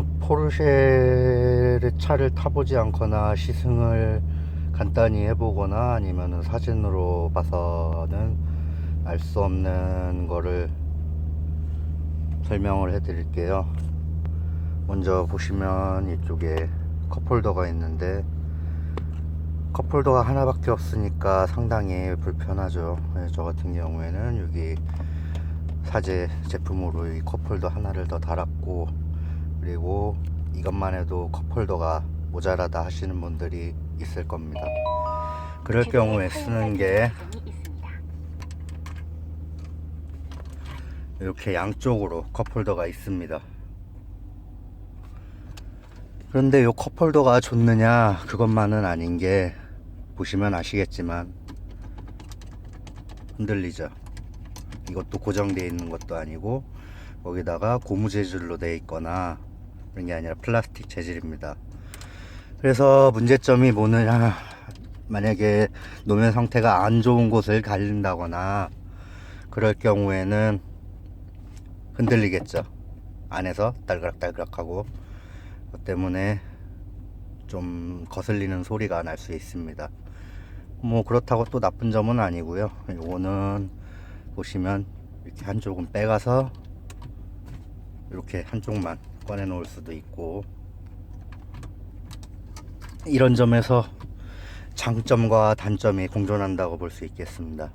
어, 포르쉐 차를 타보지 않거나 시승을 간단히 해보거나 아니면 사진으로 봐서는 알 수 없는 거를 설명을 해드릴게요. 먼저 보시면 이쪽에 컵홀더가 있는데 컵홀더가 하나밖에 없으니까 상당히 불편하죠. 네, 저 같은 경우에는 여기 사제 제품으로 이 컵홀더 하나를 더 달았고 그리고 이것만 해도 컵홀더가 모자라다 하시는 분들이 있을 겁니다. 그럴 경우에 쓰는 게 이렇게 양쪽으로 컵홀더가 있습니다. 그런데 이 컵홀더가 좋느냐 그것만은 아닌 게 보시면 아시겠지만 흔들리죠. 이것도 고정되어 있는 것도 아니고 거기다가 고무 재질로 되어 있거나 그런 게 아니라 플라스틱 재질입니다. 그래서 문제점이 뭐느냐 만약에 노면 상태가 안 좋은 곳을 갈린다거나 그럴 경우에는 흔들리겠죠. 안에서 딸그락딸그락 하고 그 때문에 좀 거슬리는 소리가 날 수 있습니다. 뭐 그렇다고 또 나쁜 점은 아니고요. 요거는 보시면 이렇게 한쪽은 빼가서 이렇게 한쪽만 꺼내 놓을 수도 있고 이런 점에서 장점과 단점이 공존한다고 볼 수 있겠습니다.